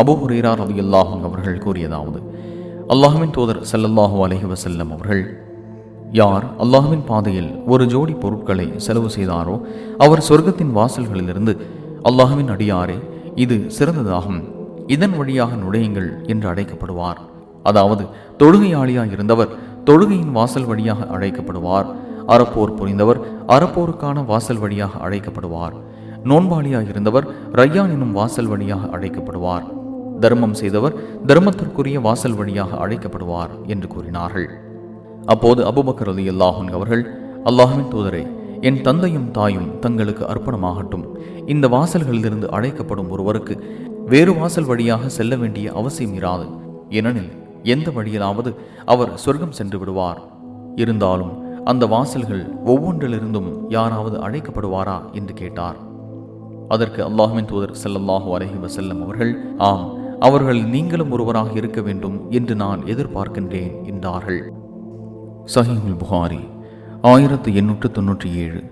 அபுஹுரீரார் ஹுரேரா அல்லாஹும் அவர்கள் கூறியதாவது அல்லாஹுவின் தூதர் சல்லல்லாஹு அலஹி வசல்லம் அவர்கள் யார் அல்லாஹுவின் பாதையில் ஒரு ஜோடி பொருட்களை செலவு செய்தாரோ அவர் சொர்க்கத்தின் வாசல்களிலிருந்து அல்லாஹுவின் அடியாரே இது சிறந்ததாகும். இதன் வழியாக நுழையுங்கள் என்று அழைக்கப்படுவார். அதாவது தொழுகையாளியாக இருந்தவர் தொழுகையின் வாசல் வழியாக அழைக்கப்படுவார். அறப்போர் புரிந்தவர் அறப்போருக்கான வாசல் வழியாக அழைக்கப்படுவார். நோன்பாளியாக இருந்தவர் ரய்யான் எனும் வாசல் வழியாக அழைக்கப்படுவார். தர்மம் செய்தவர் தர்மத்திற்குரிய வாசல் வழியாக அழைக்கப்படுவார் என்று கூறினார்கள். அப்போது அபுபக்கர் அலி அல்லாஹன் அவர்கள் அல்லாஹின் தூதரே என் தந்தையும் தாயும் தங்களுக்கு அர்ப்பணமாகட்டும். இந்த வாசல்களிலிருந்து அழைக்கப்படும் ஒருவருக்கு வேறு வாசல் வழியாக செல்ல வேண்டிய அவசியம் இராது. ஏனெனில் எந்த வழியிலாவது அவர் சொர்க்கம் சென்று விடுவார். இருந்தாலும் அந்த வாசல்கள் ஒவ்வொன்றிலிருந்தும் யாராவது அழைக்கப்படுவாரா? என்று கேட்டார். அதற்கு அல்லாஹ்வின் தூதர் செல்லல்லாஹு அலஹி வசல்லம் அவர்கள் ஆம் அவர்கள் நீங்களும் ஒருவராக இருக்க வேண்டும் என்று நான் எதிர்பார்க்கின்றேன் என்றார்கள். சஹீஹுல் புகாரி ஆயிரத்து எண்ணூற்று தொன்னூற்றி ஏழு.